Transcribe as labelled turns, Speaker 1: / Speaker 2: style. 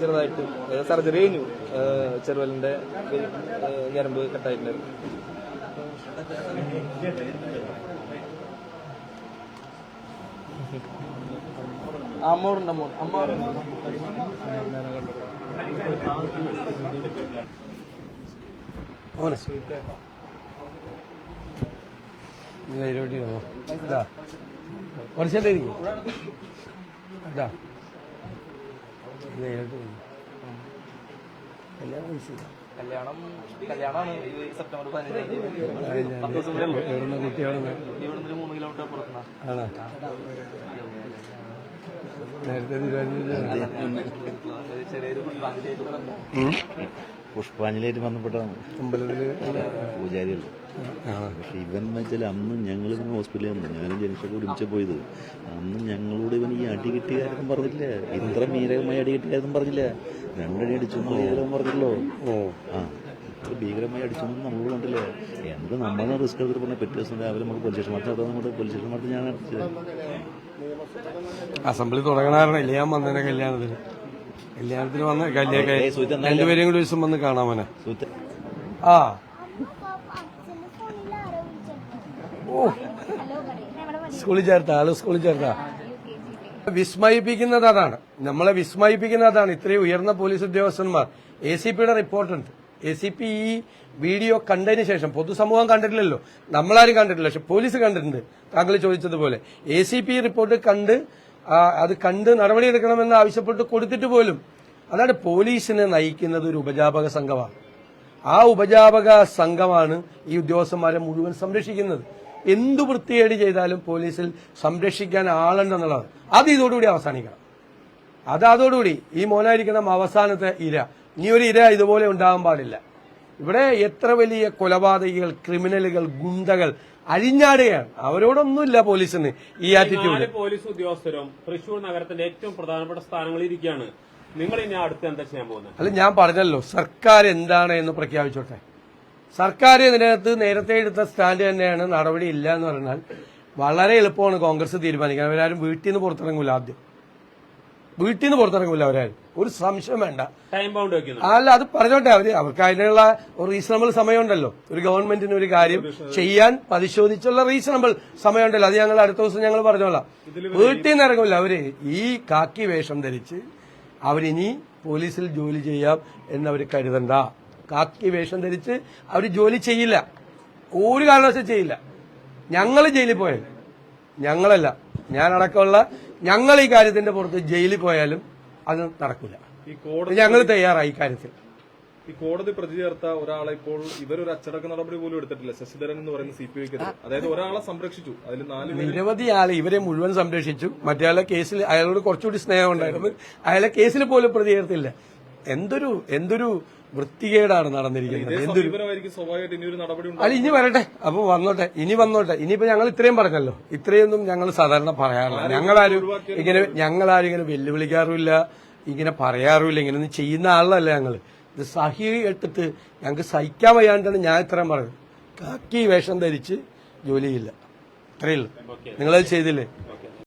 Speaker 1: ചെറുതായിട്ട്. സർജറി കഴിഞ്ഞു. ചെറുവലിന്റെ ഞരമ്പ് കട്ടായിട്ടുണ്ടായിരുന്നു. ഉണ്ട് അമ്മ അമ്മ
Speaker 2: ഓനെ ഇതാ. ഇരിക്കും. ഇതാ. കല്യാണം കഴിച്ചില്ല
Speaker 1: കല്യാണം കല്യാണമാണ്. ഇത് സെപ്റ്റംബർ പതിനഞ്ച് പത്ത് ദിവസം കൂടെ ഉള്ളൂ.
Speaker 2: എവിടുന്ന കുട്ടികളെന്ന്
Speaker 1: ഇവിടുന്ന് മൂന്ന് കിലോമീറ്റർ പുറത്തുനിന്നാ
Speaker 2: ആണോ? നേരത്തെ
Speaker 1: ആയിട്ട് പുഷ്പാഞ്ജലിയായിട്ട്
Speaker 3: ബന്ധപ്പെട്ടാണ്
Speaker 2: അമ്പലത്തിൽ
Speaker 3: പൂജാരികൾ പക്ഷെ ഇവൻ എന്ന് വെച്ചാൽ അന്ന് ഞങ്ങൾ ഇങ്ങനെ ഹോസ്പിറ്റലിൽ വന്നു ഞാനും ജനിച്ചൊക്കെ ഒരുമിച്ച് പോയത്. അന്ന് ഞങ്ങളോട് ഇവൻ ഈ അടി കിട്ടിയ കാര്യം പറഞ്ഞില്ല ഇത്ര മീരകമായി അടി കിട്ടിയ കാര്യം പറഞ്ഞില്ല രണ്ടടി അടിച്ചു മീരകം പറഞ്ഞല്ലോ.
Speaker 2: ഓ.
Speaker 3: ആ ഇത്ര ഭീകരമായി അടിച്ചു നമ്മളോട് കണ്ടില്ല എന്ത് നമ്മളെ റിസ്ക് എടുത്തിട്ട് പറഞ്ഞാൽ പിറ്റേ ദിവസം രാവിലെ നമുക്ക് പോലീസ് സ്റ്റേഷൻ മാത്രം നമ്മുടെ പോലീസ് സ്റ്റേഷൻ മാത്രം ഞാൻ അടിച്ചത്
Speaker 2: അസംബ്ലി തുടങ്ങണായിരുന്നില്ല ഞാൻ വന്നേനെ കല്യാണത്തിന്. കല്യാണത്തിന് വന്ന് കല്യാണം രണ്ടുപേരെയും കൂടി ദിവസം വന്ന് കാണാൻ മോനെ.
Speaker 3: സുഹൃത്തെ
Speaker 2: ആ. ഓ. സ്കൂളിൽ ചേർത്താ ആൾ സ്കൂളിൽ ചേർത്താ. വിസ്മയിപ്പിക്കുന്നത് അതാണ് നമ്മളെ വിസ്മയിപ്പിക്കുന്നത് അതാണ് ഇത്രയും ഉയർന്ന പോലീസ് ഉദ്യോഗസ്ഥന്മാർ. എ സി പിയുടെ റിപ്പോർട്ടുണ്ട്. എ സി പി ഈ വീഡിയോ കണ്ടതിന് ശേഷം പൊതുസമൂഹം കണ്ടിട്ടില്ലല്ലോ നമ്മളാരും കണ്ടിട്ടില്ല പക്ഷെ പോലീസ് കണ്ടിട്ടുണ്ട്. താങ്കൾ ചോദിച്ചതുപോലെ എ സി പി റിപ്പോർട്ട് കണ്ട് അത് കണ്ട് നടപടിയെടുക്കണമെന്ന് ആവശ്യപ്പെട്ട് കൊടുത്തിട്ട് പോലും അതാണ് പോലീസിനെ നയിക്കുന്നത് ഒരു ഉപജാപക സംഘമാണ്. ആ ഉപജാപക സംഘമാണ് ഈ ഉദ്യോഗസ്ഥന്മാരെ മുഴുവൻ സംരക്ഷിക്കുന്നത്. എന്തു വൃത്തികേട് ചെയ്താലും പോലീസിൽ സംരക്ഷിക്കാൻ ആളുണ്ടെന്നുള്ളത് അത് ഇതോടുകൂടി അവസാനിക്കണം. അത് അതോടുകൂടി ഈ മോനായിരിക്കണം അവസാനത്തെ ഇര. ഇനി ഒരു ഇര ഇതുപോലെ ഉണ്ടാകാൻ പാടില്ല. ഇവിടെ എത്ര വലിയ കൊലപാതകികൾ ക്രിമിനലുകൾ ഗുണ്ടകൾ അഴിഞ്ഞാടുകയാണ്. അവരോടൊന്നുമില്ല പോലീസിന് ഈ ആറ്റിറ്റ്യൂഡ്
Speaker 4: പോലീസ് ഉദ്യോഗസ്ഥരും തൃശൂർ നഗരത്തിന്റെ ഏറ്റവും പ്രധാനപ്പെട്ട സ്ഥാനങ്ങളിൽ ഇരിക്കുകയാണ്. നിങ്ങൾ ഇനി അടുത്ത് എന്താ ചെയ്യാൻ പോകുന്നത്?
Speaker 2: അല്ല ഞാൻ പറഞ്ഞല്ലോ സർക്കാർ എന്താണ് എന്ന് പ്രഖ്യാപിച്ചോട്ടെ. സർക്കാർ ഇതിനകത്ത് നേരത്തെ എടുത്ത സ്റ്റാൻഡ് തന്നെയാണ് നടപടി ഇല്ല എന്ന് പറഞ്ഞാൽ വളരെ എളുപ്പമാണ് കോൺഗ്രസ് തീരുമാനിക്കാൻ. അവരാരും വീട്ടിൽ നിന്ന് പുറത്തിറങ്ങൂല ആദ്യം. വീട്ടിൽ നിന്ന് പുറത്തിറങ്ങൂല അവരാരും ഒരു സംശയം വേണ്ട.
Speaker 4: ടൈം ബൗണ്ട്
Speaker 2: അല്ല അത് പറഞ്ഞോട്ടെ അവർ അവർക്ക് അതിനുള്ള ഒരു റീസണബിൾ സമയമുണ്ടല്ലോ. ഒരു ഗവൺമെന്റിന് ഒരു കാര്യം ചെയ്യാൻ പരിശോധിച്ചുള്ള റീസണബിൾ സമയമുണ്ടല്ലോ. അത് ഞങ്ങൾ അടുത്ത ദിവസം ഞങ്ങൾ പറഞ്ഞോളാം. വീട്ടിൽ നിന്ന് ഇറങ്ങില്ല അവർ ഈ കാക്കി വേഷം ധരിച്ച് അവരിനി പോലീസിൽ ജോലി ചെയ്യാം എന്നവർ കരുതണ്ട. കാക്കി വേഷം ധരിച്ച് അവർ ജോലി ചെയ്യില്ല. ഒരു കാരണവശാലും ചെയ്യില്ല. ഞങ്ങൾ ജയിലിൽ പോയാൽ ഞങ്ങളല്ല. ഞാനടക്കമുള്ള ഞങ്ങൾ ഈ കാര്യത്തിന്റെ പുറത്ത് ജയിലിൽ പോയാലും അത് നടക്കില്ല
Speaker 5: ഈ കോടതി
Speaker 2: ഞങ്ങൾ തയ്യാറായി ഇക്കാര്യത്തിൽ
Speaker 5: ഈ കോടതി പ്രതി ചേർത്ത ഒരാളെ ഇപ്പോൾ ഇവരൊരു അച്ചടക്ക നടപടി പോലും എടുത്തിട്ടില്ല. ശശിധരൻ എന്ന് പറയുന്ന സി പി ഐക്കെതിരെ അതായത് ഒരാളെ സംരക്ഷിച്ചു. അതിൽ നാല്
Speaker 2: നിരവധി ആളെ ഇവരെ മുഴുവൻ സംരക്ഷിച്ചു. മറ്റേ കേസിൽ അയാളോട് കുറച്ചുകൂടി സ്നേഹം ഉണ്ടായിരുന്നു. അയാളെ കേസിൽ പോലും പ്രതി ചേർത്തില്ല. എന്തൊരു എന്തൊരു വൃത്തികേടാണ് നടന്നിരിക്കുന്നത്. എന്തൊരു അല്ല ഇനി വരട്ടെ. അപ്പൊ വന്നോട്ടെ. ഇനി വന്നോട്ടെ. ഇനിയിപ്പോ ഞങ്ങൾ ഇത്രയും പറഞ്ഞല്ലോ. ഇത്രയൊന്നും ഞങ്ങൾ സാധാരണ പറയാറില്ല. ഞങ്ങളാരും ഇങ്ങനെ ഞങ്ങളാരും ഇങ്ങനെ വെല്ലുവിളിക്കാറുമില്ല. ഇങ്ങനെ പറയാറുമില്ല. ഇങ്ങനെയൊന്നും ചെയ്യുന്ന ആളല്ല ഞങ്ങൾ ഇത് സഹി എടുത്തിട്ട് ഞങ്ങൾക്ക് സഹിക്കാൻ വയ്യാണ്ടാണ് ഞാൻ ഇത്രയും പറഞ്ഞത്. കാക്കി വേഷം ധരിച്ച് ജോലിയില്ല. ഇത്രയുള്ളൂ നിങ്ങളത് ചെയ്തില്ലേ?